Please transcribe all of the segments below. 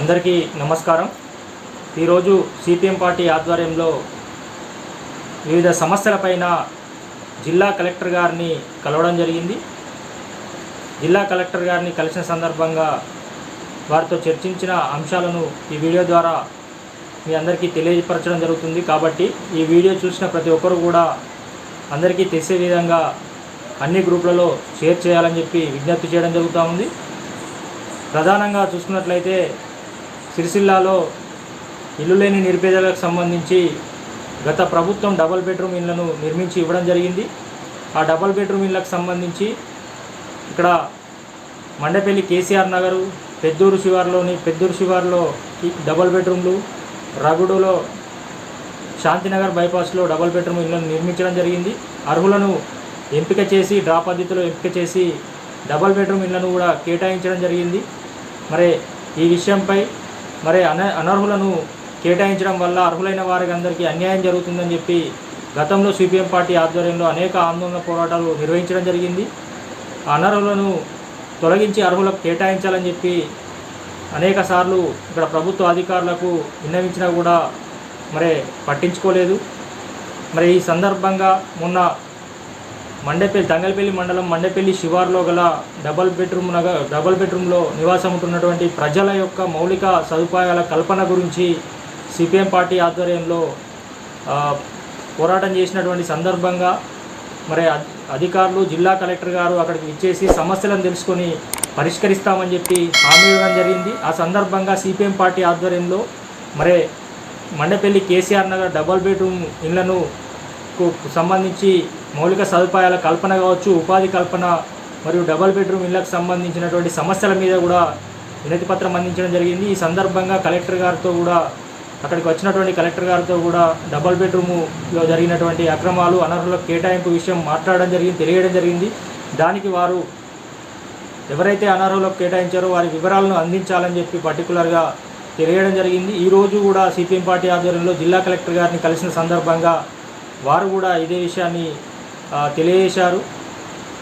అందరికీ నమస్కారం. ఈరోజు సిపిఎం పార్టీ ఆధ్వర్యంలో వివిధ సమస్యలపైన జిల్లా కలెక్టర్ గారిని కలవడం జరిగింది. జిల్లా కలెక్టర్ గారిని కలిసిన సందర్భంగా వారితో చర్చించిన అంశాలను ఈ వీడియో ద్వారా మీ అందరికీ తెలియపరచడం జరుగుతుంది. కాబట్టి ఈ వీడియో చూసిన ప్రతి ఒక్కరు కూడా అందరికీ తెలిసే విధంగా అన్ని గ్రూపులలో షేర్ చేయాలని చెప్పి విజ్ఞప్తి చేయడం జరుగుతూ ఉంది. ప్రధానంగా చూసుకున్నట్లయితే సిరిసిల్లాలో ఇల్లు లేని నిరుపేదలకు సంబంధించి గత ప్రభుత్వం డబల్ బెడ్రూమ్ ఇళ్ళను నిర్మించి ఇవ్వడం జరిగింది. ఆ డబల్ బెడ్రూమ్ ఇళ్ళకు సంబంధించి ఇక్కడ మండపల్లి కేసీఆర్ నగరు పెద్దూరు శివార్లోని పెద్దూరు శివార్లో డబల్ బెడ్రూమ్లు రగుడులో శాంతినగర్ బైపాస్లో డబల్ బెడ్రూమ్ ఇళ్ళను నిర్మించడం జరిగింది. అర్హులను ఎంపిక చేసి డ్రా పద్ధతిలో ఎంపిక చేసి డబల్ బెడ్రూమ్ ఇళ్ళను కూడా కేటాయించడం జరిగింది. మరి ఈ విషయంపై మరి అన అనర్హులను కేటాయించడం వల్ల అర్హులైన వారికి అందరికీ అన్యాయం జరుగుతుందని చెప్పి గతంలో సిపిఎం పార్టీ ఆధ్వర్యంలో అనేక ఆందోళన పోరాటాలు నిర్వహించడం జరిగింది. ఆ అనర్హులను తొలగించి అర్హులకు కేటాయించాలని చెప్పి అనేక సార్లు ఇక్కడ ప్రభుత్వ అధికారులకు విన్నవించినా కూడా మరి పట్టించుకోలేదు. మరి ఈ సందర్భంగా మొన్న మండపల్లి తంగలపల్లి మండలం మండపల్లి శివార్లో గల డబల్ బెడ్రూమ్ నగ డబల్ బెడ్రూమ్లో నివాసం ఉంటున్నటువంటి ప్రజల యొక్క మౌలిక సదుపాయాల కల్పన గురించి సిపిఎం పార్టీ ఆధ్వర్యంలో పోరాటం చేసినటువంటి సందర్భంగా మరి అధికారులు జిల్లా కలెక్టర్ గారు అక్కడికి ఇచ్చేసి సమస్యలను తెలుసుకొని పరిష్కరిస్తామని చెప్పి హామీ ఇవ్వడం జరిగింది. ఆ సందర్భంగా సిపిఎం పార్టీ ఆధ్వర్యంలో మరి Mandapalli KCR Nagar double bedroom ఇళ్ళను కు సంబంధించి మౌలిక సదుపాయాల కల్పన కావచ్చు ఉపాధి కల్పన మరియు డబల్ బెడ్రూమ్ ఇళ్ళకు సంబంధించినటువంటి సమస్యల మీద కూడా వినతి పత్రం అందించడం జరిగింది. ఈ సందర్భంగా కలెక్టర్ గారితో కూడా అక్కడికి వచ్చినటువంటి కలెక్టర్ గారితో కూడా డబల్ బెడ్రూములో జరిగినటువంటి అక్రమాలు అనర్హుల కేటాయింపు విషయం మాట్లాడడం జరిగింది తెలియడం జరిగింది. దానికి వారు ఎవరైతే అనర్హులకు కేటాయించారో వారి వివరాలను అందించాలని చెప్పి పర్టికులర్గా తెలియడం జరిగింది. ఈరోజు కూడా సిపిఎం పార్టీ ఆధ్వర్యంలో జిల్లా కలెక్టర్ గారిని కలిసిన సందర్భంగా వారు కూడా ఇదే విషయాన్ని తెలియజేశారు.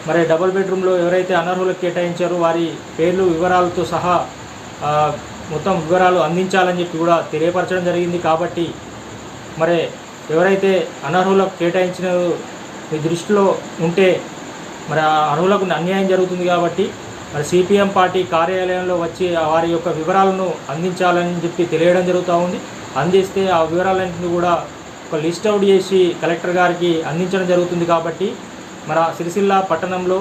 మరి డబుల్ బెడ్రూమ్లో ఎవరైతే అనర్హులకు కేటాయించారో వారి పేర్లు వివరాలతో సహా మొత్తం వివరాలు అందించాలని చెప్పి కూడా తెలియపరచడం జరిగింది. కాబట్టి మరి ఎవరైతే అనర్హులకు కేటాయించిన మీ దృష్టిలో ఉంటే మరి ఆ అర్హులకు అన్యాయం జరుగుతుంది కాబట్టి మరి సిపిఎం పార్టీ కార్యాలయంలో వచ్చి వారి యొక్క వివరాలను అందించాలని చెప్పి తెలియడం జరుగుతూ ఉంది. అందిస్తే ఆ వివరాలన్నింటినీ కూడా ఒక లిస్ట్ అవుట్ చేసి కలెక్టర్ గారికి అందించడం జరుగుతుంది కాబట్టి మన సిరిసిల్ల పట్టణంలో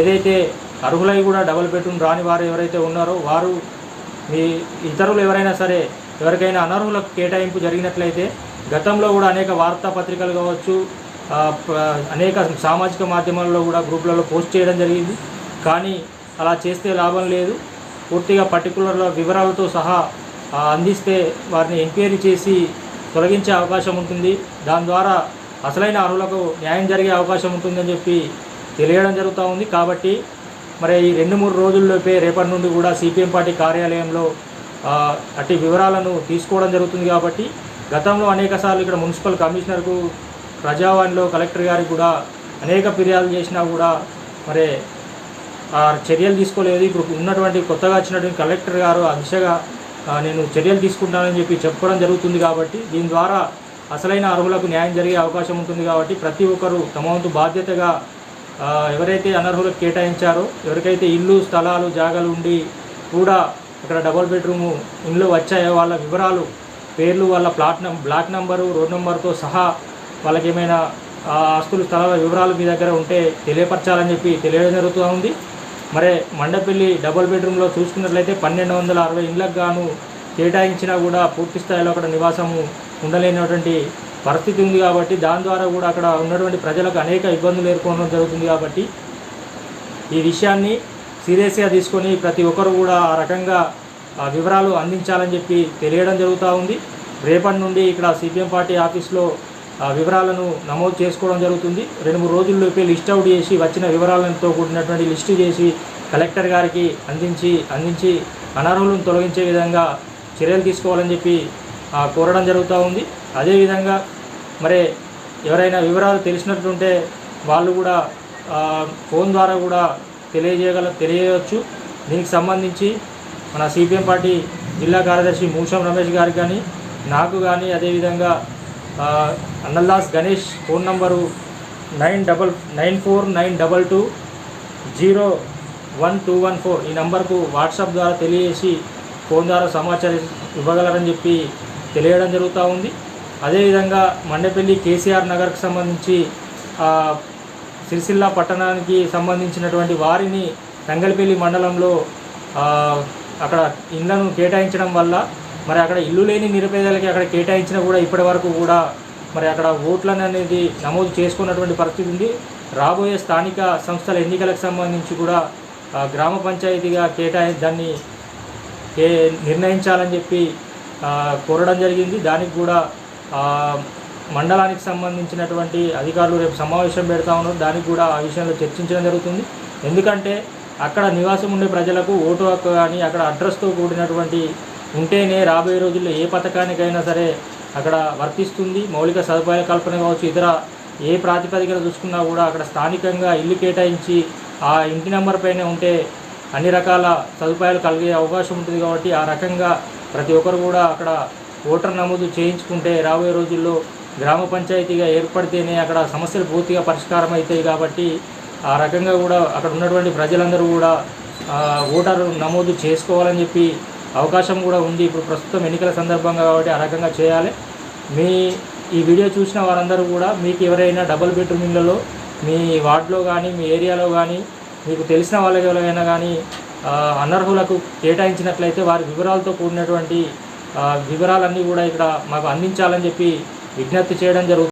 ఏదైతే అర్హులై కూడా డబుల్ బెడ్రూమ్ రాని వారు ఎవరైతే ఉన్నారో వారు మీ ఇతరులు ఎవరైనా సరే ఎవరికైనా అనర్హులకు కేటాయింపు జరిగినట్లయితే గతంలో కూడా అనేక వార్తాపత్రికలు కావచ్చు అనేక సామాజిక మాధ్యమాల్లో కూడా గ్రూపులలో పోస్ట్ చేయడం జరిగింది. కానీ అలా చేస్తే లాభం లేదు. పూర్తిగా పర్టికులర్ వివరాలతో సహా అందిస్తే వారిని ఎంక్వైరీ చేసి తొలగించే అవకాశం ఉంటుంది. దాని ద్వారా అసలైన అర్హులకు న్యాయం జరిగే అవకాశం ఉంటుందని చెప్పి తెలియడం జరుగుతూ ఉంది. కాబట్టి మరి ఈ రెండు మూడు రోజుల్లోపే రేపటి నుండి కూడా సిపిఎం పార్టీ కార్యాలయంలో అట్టి వివరాలను తీసుకోవడం జరుగుతుంది కాబట్టి గతంలో అనేక సార్లు ఇక్కడ మున్సిపల్ కమిషనర్కు ప్రజావాణిలో కలెక్టర్ గారికి కూడా అనేక ఫిర్యాదులు చేసినా కూడా మరి ఆ చర్యలు తీసుకోలేదు. ఇప్పుడు ఉన్నటువంటి కొత్తగా వచ్చినటువంటి కలెక్టర్ గారు ఆ దిశగా నేను చర్యలు తీసుకుంటానని చెప్పి చెప్పడం జరుగుతుంది కాబట్టి దీని ద్వారా అసలైన అర్హులకు న్యాయం జరిగే అవకాశం ఉంటుంది కాబట్టి ప్రతి ఒక్కరూ తమ వంతు బాధ్యతగా ఎవరైతే అనర్హులకు కేటాయించారో ఎవరికైతే ఇల్లు స్థలాలు జాగాలు ఉండి కూడా ఇక్కడ డబుల్ బెడ్రూము ఇండ్లు వచ్చాయో వాళ్ళ వివరాలు పేర్లు వాళ్ళ ప్లాట్ నం బ్లాక్ నెంబరు రోడ్ నెంబర్తో సహా వాళ్ళకి ఏమైనా ఆస్తులు స్థలాల వివరాలు మీ దగ్గర ఉంటే తెలియపరచాలని చెప్పి తెలియడం జరుగుతూ ఉంది. మరి మండపల్లి డబుల్ బెడ్రూమ్లో చూసుకున్నట్లయితే పన్నెండు వందల అరవై ఇండ్లకు గాను కేటాయించినా కూడా పూర్తి స్థాయిలో అక్కడ నివాసము ఉండలేనటువంటి పరిస్థితి ఉంది కాబట్టి దాని ద్వారా కూడా అక్కడ ఉన్నటువంటి ప్రజలకు అనేక ఇబ్బందులు ఎదుర్కోవడం జరుగుతుంది కాబట్టి ఈ విషయాన్ని సీరియస్గా తీసుకొని ప్రతి ఒక్కరు కూడా ఆ రకంగా ఆ వివరాలు అందించాలని చెప్పి తెలియడం జరుగుతూ ఉంది. రేపటి నుండి ఇక్కడ సిపిఎం పార్టీ ఆఫీస్లో వివరాలను నమోదు చేసుకోవడం జరుగుతుంది. రెండు మూడు రోజుల్లోపే లిస్ట్ అవుట్ చేసి వచ్చిన వివరాలతో కూడినటువంటి లిస్టు చేసి కలెక్టర్ గారికి అందించి అందించి అనర్హులను తొలగించే విధంగా చర్యలు తీసుకోవాలని చెప్పి కోరడం జరుగుతూ ఉంది. అదేవిధంగా మరి ఎవరైనా వివరాలు తెలిసినట్టుంటే వాళ్ళు కూడా ఫోన్ ద్వారా కూడా తెలియజేయగల తెలియవచ్చు దీనికి సంబంధించి మన సిపిఎం పార్టీ జిల్లా కార్యదర్శి మూషం రమేష్ గారికి కానీ నాకు కానీ అదేవిధంగా అన్నల్లాస్ Ganesh phone number nine double nine four nine double two zero one two one four. ఈ నంబర్కు వాట్సాప్ ద్వారా తెలియజేసి ఫోన్ ద్వారా సమాచారం ఇవ్వగలరని చెప్పి తెలియడం జరుగుతూ ఉంది. అదేవిధంగా మండపల్లి కేసీఆర్ నగర్కు సంబంధించి సిరిసిల్ల పట్టణానికి సంబంధించినటువంటి వారిని తంగలపల్లి మండలంలో అక్కడ ఇళ్ళను కేటాయించడం వల్ల మరి అక్కడ ఇల్లు లేని నిరుపేదలకి అక్కడ కేటాయించినా కూడా ఇప్పటి వరకు కూడా మరి అక్కడ ఓట్లను అనేది నమోదు చేసుకున్నటువంటి పరిస్థితి ఉంది. రాబోయే స్థానిక సంస్థల ఎన్నికలకు సంబంధించి కూడా గ్రామ పంచాయతీగా కేటాయి దాన్ని ఏ నిర్ణయించాలని చెప్పి కోరడం జరిగింది. దానికి కూడా మండలానికి సంబంధించినటువంటి అధికారులు రేపు సమావేశం పెడతా ఉన్నారు. దానికి కూడా ఆ విషయంలో చర్చించడం జరుగుతుంది. ఎందుకంటే అక్కడ నివాసం ఉండే ప్రజలకు ఓటు హక్కు కానీ అక్కడ అడ్రస్తో కూడినటువంటి ఉంటేనే రాబోయే రోజుల్లో ఏ పథకానికైనా సరే అక్కడ వర్తిస్తుంది. మౌలిక సదుపాయాల కల్పన కావచ్చు ఇతర ఏ ప్రాతిపదికన చూసుకున్నా కూడా అక్కడ స్థానికంగా ఇల్లు కేటాయించి ఆ ఇంటి నెంబర్ పైన ఉంటే అన్ని రకాల సదుపాయాలు కలిగే అవకాశం ఉంటుంది కాబట్టి ఆ రకంగా ప్రతి ఒక్కరు కూడా అక్కడ ఓటర్ నమోదు చేయించుకుంటే రాబోయే రోజుల్లో గ్రామ పంచాయతీగా ఏర్పడితేనే అక్కడ సమస్యలు పూర్తిగా పరిష్కారం అవుతాయి కాబట్టి ఆ రకంగా కూడా అక్కడ ఉన్నటువంటి ప్రజలందరూ కూడా ఓటర్ ఓటరు నమోదు చేసుకోవాలని చెప్పి అవకాశం కూడా ఉంది. ఇప్పుడు ప్రస్తుతం ఎన్నికల సందర్భంగా కాబట్టి ఆ రకంగా చేయాలి. మీ ఈ వీడియో చూసిన వారందరూ కూడా మీకు ఎవరైనా డబుల్ బెడ్రూమ్ ఇళ్ళలో మీ వార్డులో కానీ మీ ఏరియాలో కానీ మీకు తెలిసిన వాళ్ళకి ఎవరైనా కానీ అనర్హులకు కేటాయించినట్లయితే వారి వివరాలతో కూడినటువంటి వివరాలన్నీ కూడా ఇక్కడ మాకు అందించాలని చెప్పి విజ్ఞప్తి చేయడం జరుగుతుంది